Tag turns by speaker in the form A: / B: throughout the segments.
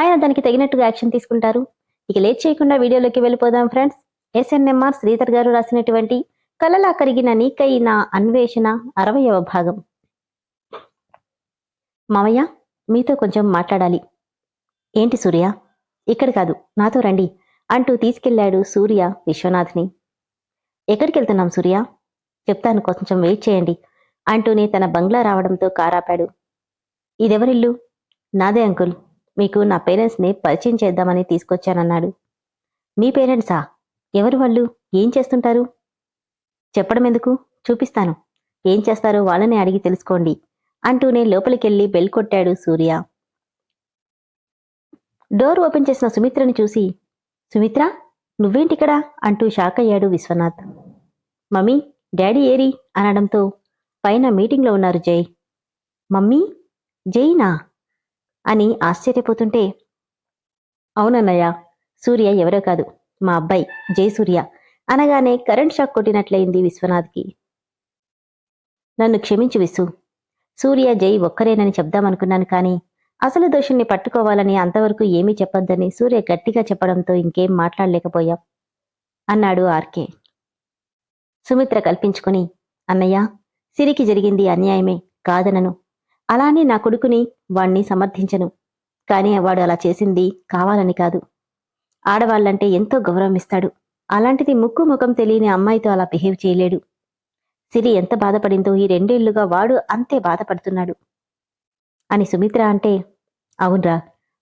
A: ఆయన దానికి తగినట్టుగా యాక్షన్ తీసుకుంటారు. ఇక లేట్ చేయకుండా వీడియోలోకి వెళ్ళిపోదాం ఫ్రెండ్స్. ఎస్ఎన్ఎంఆర్ శ్రీధర్ గారు రాసినటువంటి కలలా కరిగిన నీకై నా అన్వేషణ అరవయవ భాగం. మామయ్య మీతో కొంచెం మాట్లాడాలి. ఏంటి సూర్య? ఇక్కడ కాదు నాతో రండి అంటూ తీసుకెళ్ళాడు సూర్య విశ్వనాథ్ని. ఎక్కడికి వెళ్తున్నాం సూర్య? చెప్తాను కొంచెం వెయిట్ చేయండి అంటూనే తన బంగ్లా రావడంతో కారాపాడు. ఇదెవరిల్లు? నాదే అంకుల్. మీకు నా పేరెంట్స్ని పరిచయం చేద్దామని తీసుకొచ్చానన్నాడు. మీ పేరెంట్సా? ఎవరు వాళ్ళు? ఏం చేస్తుంటారు? చెప్పడం ఎందుకు? చూపిస్తాను. ఏం చేస్తారో వాళ్ళని అడిగి తెలుసుకోండి అంటూనే లోపలికెళ్ళి బెల్ కొట్టాడు సూర్య. డోర్ ఓపెన్ చేసిన సుమిత్రని చూసి సుమిత్ర నువ్వేంటిక్కడ? అంటూ షాక్ అయ్యాడు విశ్వనాథ్. మమ్మీ డాడీ ఏరి? అనడంతో పైన మీటింగ్లో ఉన్నారు జై. మమ్మీ? జైనా? అని ఆశ్చర్యపోతుంటే అవునన్నయ్య సూర్య ఎవరో కాదు మా అబ్బాయి జయసూర్య. అనగానే కరెంట్ షాక్ కొట్టినట్లయింది విశ్వనాథ్కి. నన్ను క్షమించు విసు సూర్య జై ఒక్కరేనని చెప్దామనుకున్నాను కానీ అసలు దోషుణ్ణి పట్టుకోవాలని అంతవరకు ఏమీ చెప్పొద్దని సూర్య గట్టిగా చెప్పడంతో ఇంకేం మాట్లాడలేకపోయాం అన్నాడు ఆర్కే. సుమిత్ర కల్పించుకుని అన్నయ్య సిరికి జరిగింది అన్యాయమే కాదనను. అలానే నా కొడుకుని వాణ్ణి సమర్థించను. కానీ వాడు అలా చేసింది కావాలని కాదు. ఆడవాళ్ళంటే ఎంతో గౌరవం ఇస్తాడు అలాంటిది ముక్కు ముఖం తెలియని అమ్మాయితో అలా బిహేవ్ చేయలేడు. సిరి ఎంత బాధపడిందో ఈ రెండేళ్ళుగా వాడు అంతే బాధపడుతున్నాడు. అని సుమిత్ర అంటే అవునరా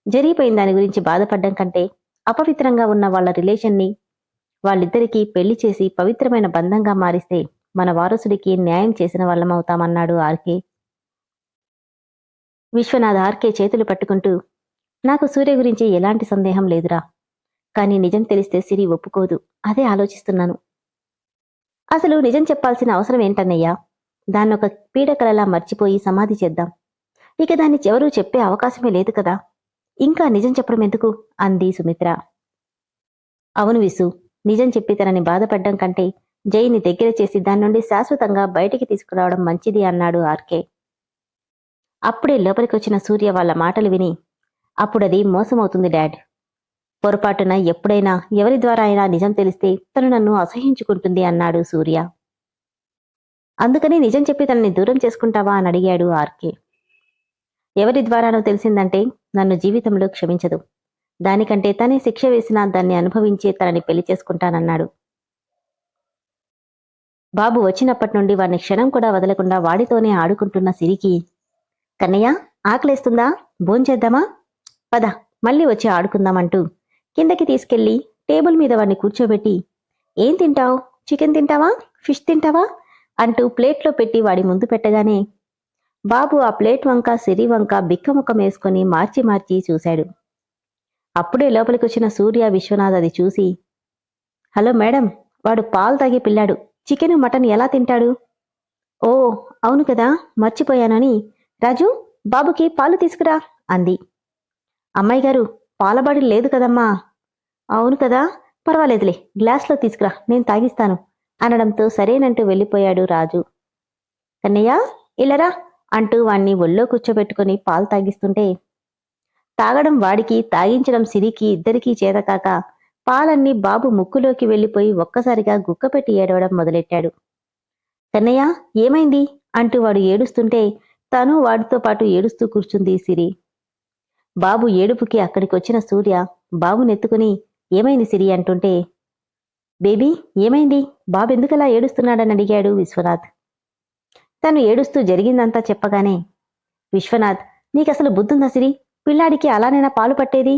A: జరిగిపోయిన దాని గురించి బాధపడ్డం కంటే అపవిత్రంగా ఉన్న వాళ్ళ రిలేషన్ని వాళ్ళిద్దరికీ పెళ్ళి చేసి పవిత్రమైన బంధంగా మారిస్తే మన వారసుడికి న్యాయం చేసిన వాళ్ళమవుతామన్నాడు ఆర్కే. విశ్వనాథ్ ఆర్కే చేతులు పట్టుకుంటూ నాకు సూర్య గురించి ఎలాంటి సందేహం లేదురా. కానీ నిజం తెలిస్తే సిరి ఒప్పుకోదు. అదే ఆలోచిస్తున్నాను. అసలు నిజం చెప్పాల్సిన అవసరం ఏంటన్నయ్యా? దాన్నొక పీడకలలా మర్చిపోయి సమాధి చేద్దాం. ఇక దాన్ని ఎవరూ చెప్పే అవకాశమే లేదు కదా. ఇంకా నిజం చెప్పడం ఎందుకు? అంది సుమిత్ర. అవును విసు నిజం చెప్పి తనని బాధపడ్డం కంటే జైని దగ్గర చేసి దాని నుండి శాశ్వతంగా బయటికి తీసుకురావడం మంచిది అన్నాడు ఆర్కే. అప్పుడే లోపలికొచ్చిన సూర్య వాళ్ళ మాటలు విని అప్పుడది మోసమవుతుంది డాడ్. పొరపాటున ఎప్పుడైనా ఎవరి ద్వారా అయినా నిజం తెలిస్తే తను నన్ను అసహించుకుంటుంది అన్నాడు సూర్య. అందుకని నిజం చెప్పి తనని దూరం చేసుకుంటావా అని అడిగాడు ఆర్కే. ఎవరి ద్వారానో తెలిసిందంటే నన్ను జీవితంలో క్షమించదు. దానికంటే తనే శిక్ష వేసినా దాన్ని అనుభవించే తనని పెళ్ళి చేసుకుంటానన్నాడు. బాబు వచ్చినప్పటి నుండి వాడిని క్షణం కూడా వదలకుండా వాడితోనే ఆడుకుంటున్న సిరికి కన్నయ్య ఆకలేస్తుందా? భోంచేద్దామా పద మళ్ళీ వచ్చి ఆడుకుందామంటూ కిందకి తీసుకెళ్ళి టేబుల్ మీద వాడిని కూర్చోబెట్టి ఏం తింటావు? చికెన్ తింటావా? ఫిష్ తింటావా? అంటూ ప్లేట్లో పెట్టి వాడి ముందు పెట్టగానే బాబు ఆ ప్లేట్ వంక సిరి వంక బిక్కముఖం వేసుకుని మార్చి మార్చి చూశాడు. అప్పుడే లోపలికొచ్చిన సూర్య విశ్వనాథ్ అది చూసి హలో మేడం వాడు పాలు తాగి పిల్లాడు. చికెన్ మటన్ ఎలా తింటాడు? ఓ అవును కదా మర్చిపోయానని రాజు బాబుకి పాలు తీసుకురా అంది. అమ్మాయి గారు పాలబడి లేదు కదమ్మా. అవును కదా పర్వాలేదులే గ్లాస్లో తీసుకురా నేను తాగిస్తాను అనడంతో సరేనంటూ వెళ్ళిపోయాడు రాజు. కన్నయ్య ఇల్లరా అంటూ వాణ్ణి ఒళ్ళో కూర్చోబెట్టుకుని పాలు తాగిస్తుంటే తాగడం వాడికి తాగించడం సిరికి ఇద్దరికీ చేతకాక పాలన్నీ బాబు ముక్కులోకి వెళ్ళిపోయి ఒక్కసారిగా గుక్కపెట్టి ఏడవడం మొదలెట్టాడు. కన్నయ్య ఏమైంది? అంటూ వాడు ఏడుస్తుంటే తను వాడితో పాటు ఏడుస్తూ కూర్చుంది సిరి. బాబు ఏడుపుకి అక్కడికొచ్చిన సూర్య బాబునెత్తుకుని ఏమైంది సిరి? అంటుంటే బేబీ ఏమైంది? బాబు ఎందుకలా ఏడుస్తున్నాడని అడిగాడు విశ్వనాథ్. తను ఏడుస్తూ జరిగిందంతా చెప్పగానే విశ్వనాథ్ నీకసలు బుద్ధుందా సిరి? పిల్లాడికి అలానైనా పాలు పట్టేది?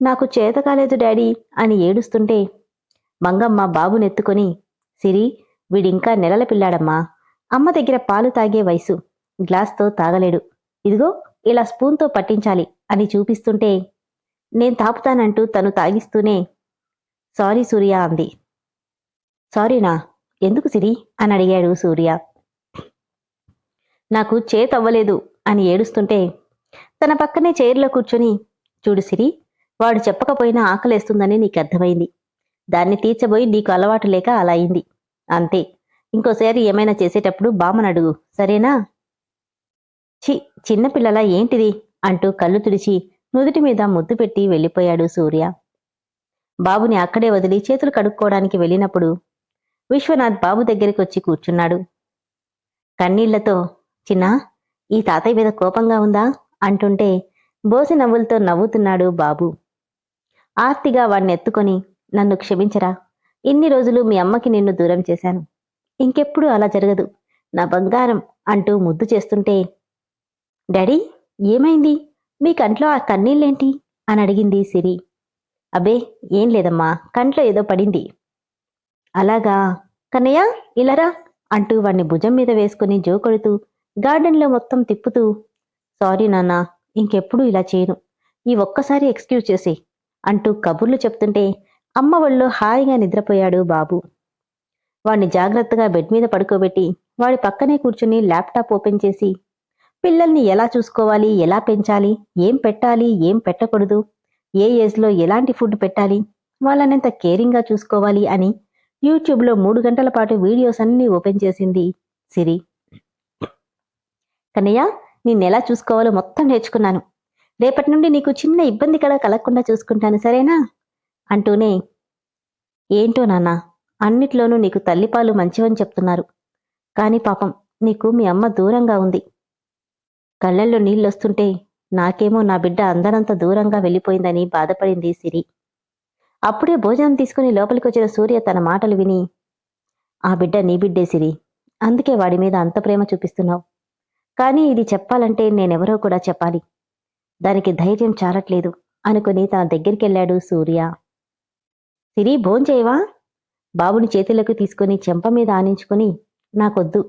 A: నాకు చేత కాలేదు డాడీ అని ఏడుస్తుంటే మంగమ్మ బాబునెత్తుకొని సిరి వీడింకా నెలల పిల్లాడమ్మా. అమ్మ దగ్గర పాలు తాగే వయసు. గ్లాస్తో తాగలేడు. ఇదిగో ఇలా స్పూన్తో పట్టించాలి అని చూపిస్తుంటే నేను తాపుతానంటూ తను తాగిస్తూనే సారీ సూర్య అంది. సారీనా ఎందుకు సిరి? అని అడిగాడు సూర్య. నాకు చేతవ్వలేదు అని ఏడుస్తుంటే తన పక్కనే చైర్లో కూర్చొని చూడు సిరి వాడు చెప్పకపోయినా ఆకలేస్తుందని నీకు అర్థమైంది. దాన్ని తీర్చబోయి నీకు అలవాటు లేక అలా అయింది. అంతే. ఇంకోసారి ఏమైనా చేసేటప్పుడు బామ్మని అడుగు సరేనా? చి చిన్నపిల్లల ఏంటిది? అంటూ కళ్ళు తుడిచి నుదుటి మీద ముద్దు పెట్టి వెళ్ళిపోయాడు సూర్య. బాబుని అక్కడే వదిలి చేతులు కడుక్కోవడానికి వెళ్ళినప్పుడు విశ్వనాథ్ బాబు దగ్గరికి వచ్చి కూర్చున్నాడు. కన్నీళ్ళతో చిన్నా ఈ తాతయ్య మీద కోపంగా ఉందా? అంటుంటే బోసి నవ్వులతో నవ్వుతున్నాడు బాబు. ఆర్తిగా వాణ్ణి ఎత్తుకొని నన్ను క్షమించరా? ఇన్ని రోజులు మీ అమ్మకి నిన్ను దూరం చేశాను. ఇంకెప్పుడు అలా జరగదు. నా బంగారం అంటూ ముద్దు చేస్తుంటే డాడీ ఏమైంది? మీ కంట్లో ఆ కన్నీళ్ళేంటి? అని అడిగింది సిరి. అబే ఏం లేదమ్మా కంట్లో ఏదో పడింది. అలాగా? కన్నయ్య ఇలారా అంటూ వాణ్ణి భుజం మీద వేసుకుని జోకొడుతూ గార్డెన్లో మొత్తం తిప్పుతూ సారీ నాన్న ఇంకెప్పుడు ఇలా చేయను. ఈ ఒక్కసారి ఎక్స్క్యూజ్ చేసి అంటూ కబుర్లు చెప్తుంటే అమ్మ ఒళ్ళో హాయిగా నిద్రపోయాడు బాబు. వాణ్ణి జాగ్రత్తగా బెడ్ మీద పడుకోబెట్టి వాడి పక్కనే కూర్చుని ల్యాప్టాప్ ఓపెన్ చేసి పిల్లల్ని ఎలా చూసుకోవాలి ఎలా పెంచాలి ఏం పెట్టాలి ఏం పెట్టకూడదు ఏ ఏజ్లో ఎలాంటి ఫుడ్ పెట్టాలి వాళ్ళనెంత కేరింగ్గా చూసుకోవాలి అని యూట్యూబ్లో మూడు గంటల పాటు వీడియోస్ అన్నీ ఓపెన్ చేసింది సిరి. కన్నయ్య నిన్నెలా చూసుకోవాలో మొత్తం నేర్చుకున్నాను. రేపటి నుండి నీకు చిన్న ఇబ్బంది కూడా కలగకుండా చూసుకుంటాను సరేనా? అంటూనే ఏంటో నాన్న అన్నిట్లోనూ నీకు తల్లిపాలు మంచివని చెప్తున్నారు. కానీ పాపం నీకు మీ అమ్మ దూరంగా ఉంది. కళ్ళల్లో నీళ్ళొస్తుంటే నాకేమో నా బిడ్డ అందరంత దూరంగా వెళ్ళిపోయిందని బాధపడింది సిరి. అప్పుడే భోజనం తీసుకుని లోపలికి వచ్చిన సూర్య తన మాటలు విని ఆ బిడ్డ నీ బిడ్డే సిరి అందుకే వాడి మీద అంత ప్రేమ చూపిస్తున్నావు. కానీ ఇది చెప్పాలంటే నేనెవరో కూడా చెప్పాలి. దానికి ధైర్యం చాలట్లేదు అనుకుని తన దగ్గరికెళ్ళాడు సూర్య. సిరి భోంచేయవా బాబుని చేతులకు తీసుకుని చెంప మీద ఆనించుకుని నాకొద్దు.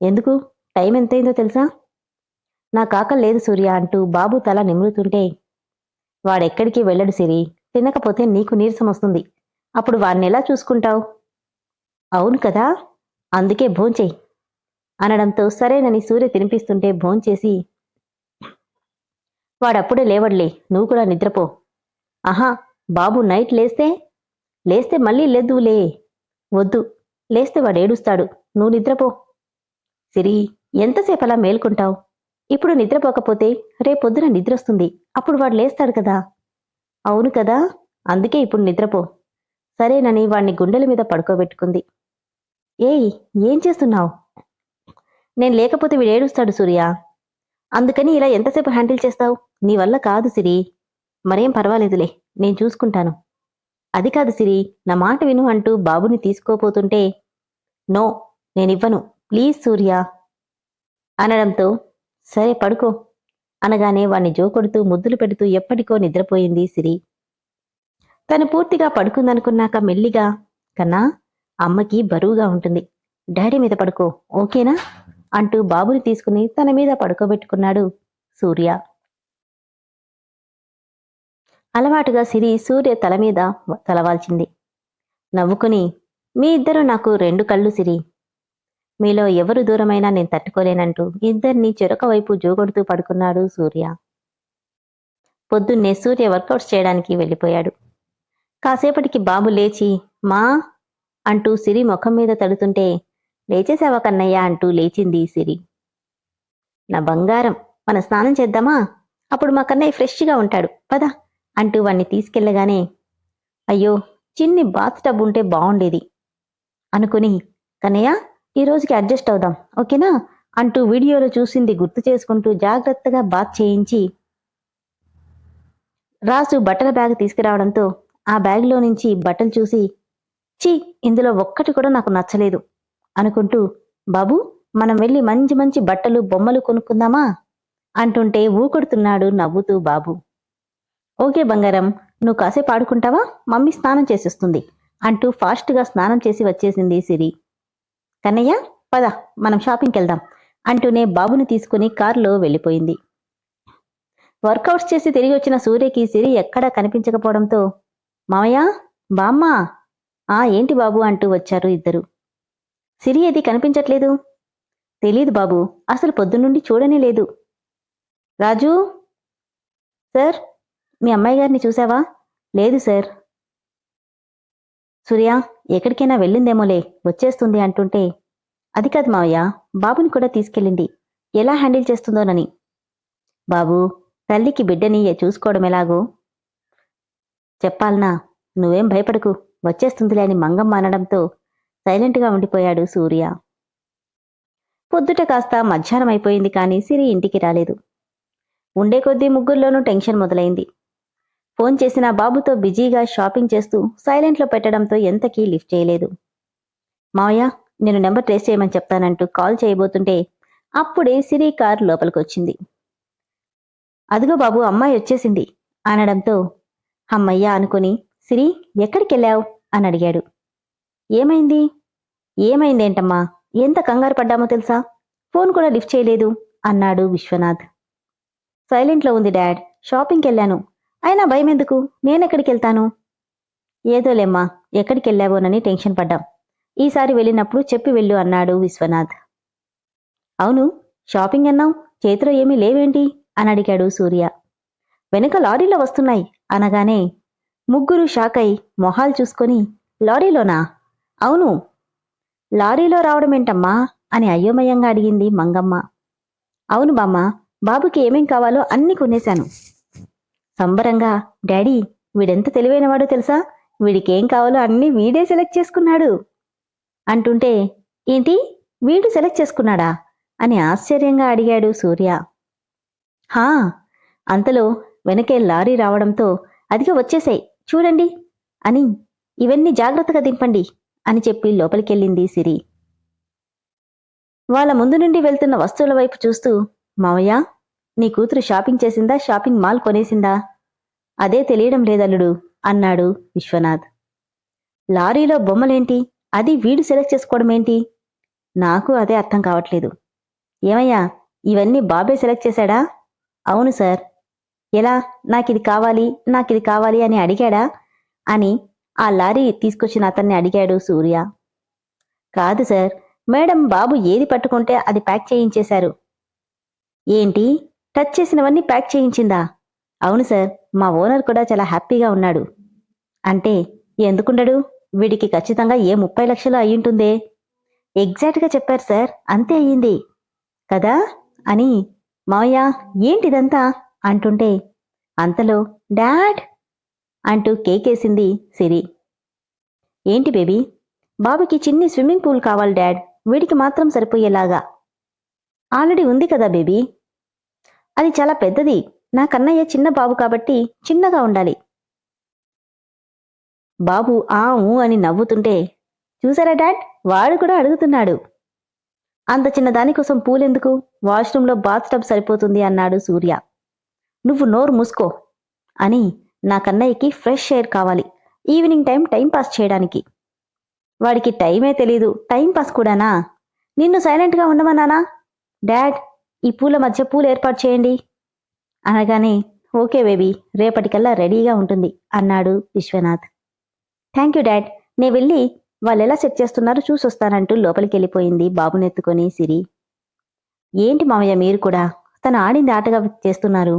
A: ఎందుకు? టైం ఎంతైందో తెలుసా? నా కాక లేదు సూర్య అంటూ బాబు తల నిమురుతుంటే వాడెక్కడికి వెళ్ళడు సిరి. తినకపోతే నీకు నీరసం వస్తుంది. అప్పుడు వాణ్ణి ఎలా చూసుకుంటావు? అవును కదా. అందుకే భోంచేయి అనడంతో సరేనని సూర్య తినిపిస్తుంటే భోంచేసి వాడప్పుడే లేవడ్లే. నువ్వు కూడా నిద్రపో. ఆహా. బాబు నైట్ లేస్తే? లేస్తే మళ్ళీ లేదులే వద్దు. లేస్తే వాడు ఏడుస్తాడు నువ్వు నిద్రపో. సిరి ఎంతసేపు అలా మేల్కుంటావు? ఇప్పుడు నిద్రపోకపోతే రేపొద్దున నిద్రొస్తుంది. అప్పుడు వాడు లేస్తాడు కదా. అవును కదా. అందుకే ఇప్పుడు నిద్రపో. సరేనని వాణ్ణి గుండెల మీద పడుకోబెట్టుకుంది. ఏయ్ ఏం చేస్తున్నావు? నేను లేకపోతే వీడు ఏడుస్తాడు సూర్య. అందుకని ఇలా ఎంతసేపు హ్యాండిల్ చేస్తావు? నీ వల్ల కాదు సిరి. మరేం పర్వాలేదులే నేను చూసుకుంటాను. అది కాదు సిరి నా మాట విను అంటూ బాబుని తీసుకోపోతుంటే నో నేనివ్వను. ప్లీజ్ సూర్య. అనడంతో సరే పడుకో. అనగానే వాణ్ణి జోకొడుతూ ముద్దులు పెడుతూ ఎప్పటికో నిద్రపోయింది సిరి. తను పూర్తిగా పడుకుందనుకున్నాక మెల్లిగా కన్నా అమ్మకి బరువుగా ఉంటుంది. డాడీ మీద పడుకో ఓకేనా? అంటూ బాబుని తీసుకుని తన మీద పడుకోబెట్టుకున్నాడు సూర్య. అలవాటుగా సిరి సూర్య తల మీద తలవాల్చింది. నవ్వుకుని మీ ఇద్దరు నాకు రెండు కళ్ళు సిరి. మీలో ఎవరు దూరమైనా నేను తట్టుకోలేనంటూ ఇద్దరిని చెరొక వైపు జోగొడుతూ పడుకున్నాడు సూర్య. పొద్దున్నే సూర్య వర్కౌట్స్ చేయడానికి వెళ్ళిపోయాడు. కాసేపటికి బాబు లేచి మా అంటూ సిరి ముఖం మీద తడుతుంటే లేచేసావా కన్నయ్య అంటూ లేచింది సిరి. నా బంగారం మన స్నానం చేద్దామా? అప్పుడు మా కన్నయ్య ఫ్రెష్గా ఉంటాడు పద అంటూ వాణ్ణి తీసుకెళ్ళగానే అయ్యో చిన్ని బాత్ టబ్ ఉంటే బాగుండేది అనుకుని కన్నయ్య ఈ రోజుకి అడ్జస్ట్ అవుదాం ఓకేనా? అంటూ వీడియోలో చూసింది గుర్తు చేసుకుంటూ జాగ్రత్తగా బాత్ చేయించి రాజు బట్టల బ్యాగ్ తీసుకురావడంతో ఆ బ్యాగ్లో నుంచి బట్టలు చూసి ఛీ ఇందులో ఒక్కటి కూడా నాకు నచ్చలేదు అనుకుంటూ బాబు మనం వెళ్ళి మంచి మంచి బట్టలు బొమ్మలు కొనుక్కుందామా? అంటుంటే ఊకొడుతున్నాడు నవ్వుతూ బాబు. ఓకే బంగారం నువ్వు కాసేపు ఆడుకుంటావా? మమ్మీ స్నానం చేసేస్తుంది అంటూ ఫాస్ట్గా స్నానం చేసి వచ్చేసింది సిరి. కన్నయ్య పద మనం షాపింగ్కి వెళ్దాం అంటూనే బాబుని తీసుకుని కారులో వెళ్ళిపోయింది. వర్కౌట్స్ చేసి తిరిగి వచ్చిన సూర్యకి సిరి ఎక్కడా కనిపించకపోవడంతో మామయ్య బామ్మ ఆ ఏంటి బాబు? అంటూ వచ్చారు ఇద్దరు. సిరి ఏది కనిపించట్లేదు. తెలీదు బాబు అసలు పొద్దున్నుండి చూడనే లేదు. రాజు సార్ మీ అమ్మాయి గారిని చూసావా? లేదు సార్. సూర్య ఎక్కడికైనా వెళ్ళిందేమోలే వచ్చేస్తుంది అంటుంటే. అది కాదు మావయ్య బాబుని కూడా తీసుకెళ్ళింది. ఎలా హ్యాండిల్ చేస్తుందోనని. బాబు తల్లికి బిడ్డని చూసుకోవడం ఎలాగో? చెప్పాలనా నువ్వేం భయపడకు వచ్చేస్తుందిలే అని మంగమ్మ అనడంతో సైలెంట్గా ఉండిపోయాడు సూర్య. పొద్దుట కాస్త మధ్యాహ్నం అయిపోయింది కానీ సిరి ఇంటికి రాలేదు. ఉండే కొద్దీ ముగ్గురిలోనూ టెన్షన్ మొదలైంది. ఫోన్ చేసిన బాబుతో బిజీగా షాపింగ్ చేస్తూ సైలెంట్లో పెట్టడంతో ఎంతకీ లిఫ్ట్ చేయలేదు. మావయ్య నేను నెంబర్ ట్రేస్ చేయమని చెప్తానంటూ కాల్ చేయబోతుంటే అప్పుడే సిరి కార్ లోపలికొచ్చింది. అదిగో బాబు అమ్మాయి వచ్చేసింది అనడంతో అమ్మయ్య అనుకుని సిరి ఎక్కడికెళ్ళావు? అని అడిగాడు. ఏమైంది? ఏమైందేంటమ్మా? ఎంత కంగారు పడ్డామో తెలుసా? ఫోన్ కూడా లిఫ్ట్ చేయలేదు అన్నాడు విశ్వనాథ్. సైలెంట్లో ఉంది డాడ్ షాపింగ్కి వెళ్ళాను అయినా భయం ఎందుకు నేనెక్కడికి వెళ్తాను ఏదోలేమ్మా ఎక్కడికి వెళ్ళావోనని టెన్షన్ పడ్డాం. ఈసారి వెళ్ళినప్పుడు చెప్పి వెళ్ళు అన్నాడు విశ్వనాథ్. అవును షాపింగ్ అన్నావు? చేతిలో ఏమీ లేవేంటి? అని అడిగాడు సూర్య. వెనుక లారీలో వస్తున్నాయి అనగానే ముగ్గురు షాక్ అయి మొహాలు చూసుకొని లారీలోనా? అవును. లారీలో రావడమేంటమ్మా? అని అయోమయంగా అడిగింది మంగమ్మ. అవును బామ్మ బాబుకి ఏమేం కావాలో అన్నీ కొనేశాను. సంబరంగా డాడీ వీడెంత తెలివైనవాడో తెలుసా? వీడికేం కావాలో అన్నీ వీడే సెలెక్ట్ చేసుకున్నాడు. అంటుంటే ఏంటి? వీడు సెలెక్ట్ చేసుకున్నాడా? అని ఆశ్చర్యంగా అడిగాడు సూర్య. హా అంతలో వెనకే లారీ రావడంతో అదిగా వచ్చేసాయి చూడండి అని ఇవన్నీ జాగ్రత్తగా దింపండి అని చెప్పి లోపలికెళ్ళింది సిరి. వాళ్ళ ముందు నుండి వెళ్తున్న వస్తువుల వైపు చూస్తూ మావయ్య నీ కూతురు షాపింగ్ చేసిందా? షాపింగ్ మాల్ కొనేసిందా? అదే తెలియడం లేదల్లుడు అన్నాడు విశ్వనాథ్. లారీలో బొమ్మలేంటి? అది వీడు సెలెక్ట్ చేసుకోవడం ఏంటి నాకు అదే అర్థం కావట్లేదు. ఏమయ్యా ఇవన్నీ బాబే సెలెక్ట్ చేశాడా? అవును సార్. ఎలా? నాకిది కావాలి నాకిది కావాలి అని అడిగాడా? అని ఆ లారీ తీసుకొచ్చిన అతన్ని అడిగాడు సూర్య. కాదు సార్ మేడం బాబు ఏది పట్టుకుంటే అది ప్యాక్ చేయించేశారు. ఏంటి? టచ్ చేసినవన్నీ ప్యాక్ చేయించిందా? అవును సార్ మా ఓనర్ కూడా చాలా హ్యాపీగా ఉన్నాడు. అంటే ఎందుకుండడు? వీడికి ఖచ్చితంగా ఏ ముప్పై లక్షలు అయ్యుంటుందే? ఎగ్జాక్ట్గా చెప్పారు సార్ అంతే అయ్యింది. కదా? అని మావయ్య ఏంటిదంతా? అంటుంటే అంతలో డాడ్! అంటూ కేకేసింది సిరి. ఏంటి బేబీ? బాబుకి చిన్ని స్విమ్మింగ్ పూల్ కావాలి డాడ్ వీడికి మాత్రం సరిపోయేలాగా. ఆల్రెడీ ఉంది కదా బేబీ? అది చాలా పెద్దది. నా కన్నయ్య చిన్న బాబు కాబట్టి చిన్నగా ఉండాలి. బాబు ఆ ఊ అని నవ్వుతుంటే చూసారా డాడ్? వాడు కూడా అడుగుతున్నాడు. అంత చిన్న దానికోసం పూలెందుకు? వాష్రూంలో బాత్ టబ్ సరిపోతుంది అన్నాడు సూర్య. నువ్వు నోరు మూసుకో అని నా కన్నయ్యకి ఫ్రెష్ ఎయిర్ కావాలి. ఈవినింగ్ టైం టైంపాస్ చేయడానికి. వాడికి టైమే తెలీదు. టైంపాస్ కూడానా? నిన్ను సైలెంట్గా ఉండమన్నానా? డాడ్ ఈ పూల మధ్య పూలు ఏర్పాటు చేయండి. అనగానే ఓకే బేబీ రేపటికల్లా రెడీగా ఉంటుంది అన్నాడు విశ్వనాథ్. థ్యాంక్ యూ డాడ్ నే వెళ్ళి వాళ్ళు ఎలా సెట్ చేస్తున్నారో చూసొస్తానంటూ లోపలికి వెళ్ళిపోయింది బాబునెత్తుకొని సిరి. ఏంటి మామయ్య మీరు కూడా తను ఆడింది ఆటగా చేస్తున్నారు.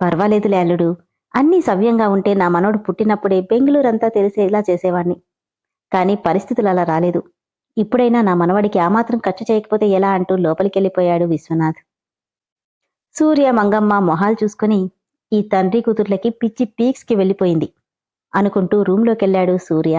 A: పర్వాలేదులే అల్లుడు అన్నీ సవ్యంగా ఉంటే నా మనవడు పుట్టినప్పుడే బెంగళూరంతా తెలిసేలా చేసేవాణ్ణి. కానీ పరిస్థితులు అలా రాలేదు. ఇప్పుడైనా నా మనవడికి ఆ మాత్రం ఖర్చు చేయకపోతే ఎలా అంటూ లోపలికెళ్ళిపోయాడు విశ్వనాథ్. సూర్య మంగమ్మ మొహాలు చూసుకుని ఈ తండ్రి కూతుర్లకి పిచ్చి పీక్స్కి వెళ్ళిపోయింది అనుకుంటూ రూంలోకెళ్ళాడు సూర్య.